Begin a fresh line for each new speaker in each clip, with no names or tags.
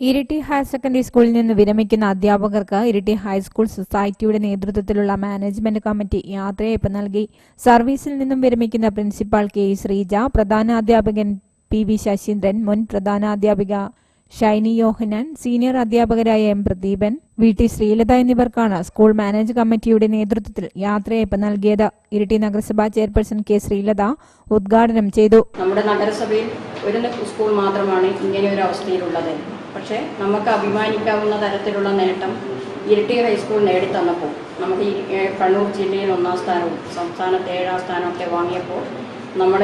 Iritty higher secondary സ്കൂളിൽ നിന്ന് വിരമിക്കുന്ന അധ്യാപകർക്ക് ഇരിട്ടി ഹൈസ്കൂൾ സൊസൈറ്റിയുടെ നേതൃത്വത്തിലുള്ള മാനേജ്മെന്റ് കമ്മിറ്റി യാത്രയയപ്പ് നൽകി. സർവീസിൽ നിന്നും വിരമിക്കുന്ന പ്രിൻസിപ്പാൾ കെ. ശ്രീജ പ്രധാന അധ്യാപകൻ പി. വി. ശശീന്ദ്രൻ മുൻ പ്രധാന അധ്യാപിക ഷൈനി യോഹനാൻ സീനിയർ അധ്യാപകരായ M Pradeepan V T Sreelatha എന്നിവർക്കാണ് സ്കൂൾ മാനേജ് കമ്മിറ്റിയുടെ നേതൃത്വത്തിൽ യാത്രയയപ്പ് നൽകിയത്. ഇരിട്ടി നഗരസഭാ ചെയർപേഴ്സൺ കെ ശ്രീലത ഉദ്ഘാടനം ചെയ്തു.
നമ്മുടെ നഗരസഭയിൽ ഒരു സ്കൂൾ മാത്രമാണ് ഇങ്ങനെ ഒരു അവസ്ഥയിലുള്ളത്. പക്ഷേ നമുക്ക് അഭിമാനിക്കാവുന്ന തരത്തിലുള്ള നേട്ടം ഇരിട്ടി ഹൈസ്കൂൾ നേടിത്തന്നപ്പോൾ നമുക്ക് കണ്ണൂർ ജില്ലയിൽ ഒന്നാം സ്ഥാനവും സംസ്ഥാനത്ത് ഏഴാം സ്ഥാനമൊക്കെ വാങ്ങിയപ്പോൾ നമ്മൾ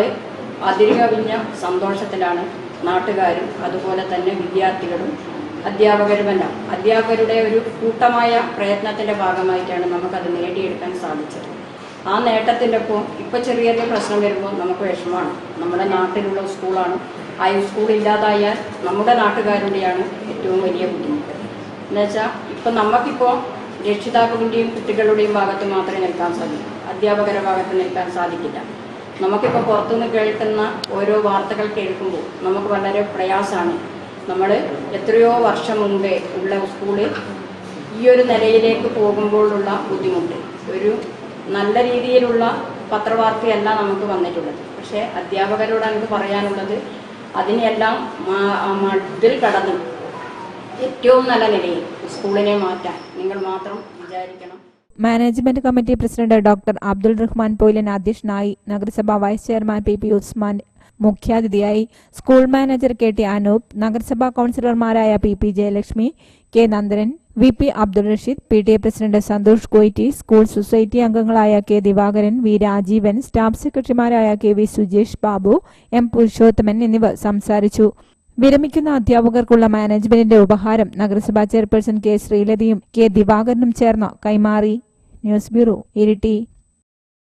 അതിരുകവിഞ്ഞ സന്തോഷത്തിലാണ് നാട്ടുകാരും അതുപോലെ തന്നെ വിദ്യാർത്ഥികളും അധ്യാപകരുമെല്ലാം. അധ്യാപകരുടെ ഒരു കൂട്ടമായ പ്രയത്നത്തിന്റെ ഭാഗമായിട്ടാണ് നമുക്കത് നേടിയെടുക്കാൻ സാധിച്ചത്. ആ നേട്ടത്തിന്റെ ഒപ്പം ഇപ്പോൾ ചെറിയ ചെറിയ പ്രശ്നം വരുമ്പോൾ നമുക്ക് വിഷമമാണ്. നമ്മുടെ നാട്ടിലുള്ള സ്കൂളാണ്. ആ സ്കൂൾ ഇല്ലാതായാൽ നമ്മുടെ നാട്ടുകാരുടെയാണ് ഏറ്റവും വലിയ ബുദ്ധിമുട്ട്. എന്നുവെച്ചാൽ ഇപ്പം നമുക്കിപ്പോൾ രക്ഷിതാക്കളുടെയും കുട്ടികളുടെയും ഭാഗത്ത് മാത്രമേ നിൽക്കാൻ സാധിക്കൂ. അധ്യാപകരുടെ ഭാഗത്ത് നിൽക്കാൻ സാധിക്കില്ല. നമുക്കിപ്പോൾ പുറത്തുനിന്ന് കേൾക്കുന്ന ഓരോ വാർത്തകൾ കേൾക്കുമ്പോൾ നമുക്ക് വളരെ പ്രയാസമാണ്. നമ്മൾ എത്രയോ വർഷം മുമ്പേ ഉള്ള സ്കൂളിൽ ഈ ഒരു നിലയിലേക്ക് പോകുമ്പോഴുള്ള ബുദ്ധിമുട്ട്. ഒരു നല്ല രീതിയിലുള്ള പത്രവാർത്തയല്ല നമുക്ക് വന്നിട്ടുള്ളത്. പക്ഷേ അധ്യാപകരോട് എനിക്ക് പറയാനുള്ളത് അതിനെല്ലാം മതിൽ കടന്ന് ഏറ്റവും നല്ല നിലയിൽ സ്കൂളിനെ മാറ്റാൻ നിങ്ങൾ മാത്രം വിചാരിക്കണം.
Management committee president doctor Abdul Rahman Poyilan അധ്യക്ഷനായി നഗരസഭാ vice chairman P P Usman മുഖ്യാതിഥിയായി school manager K T Anoop നഗരസഭാ കൗൺസിലർമാരായ P P Jayalakshmi K Nandanan V P Abdul Rasheed P T A president Santhosh കൊയ്റ്റി school society അംഗങ്ങളായ K Divakaran V Rajeevan staff സെക്രട്ടറിമാരായ K V Sujesh Babu M Purushothaman എന്നിവർ സംസാരിച്ചു. വിരമിക്കുന്ന അധ്യാപകർക്കുള്ള മാനേജ്മെന്റിന്റെ ഉപഹാരം നഗരസഭാ ചെയർപേഴ്സൺ കെ ശ്രീലതയും കെ ദിവാകരനും ചേർന്ന് കൈമാറി. News bureau ఇరిటి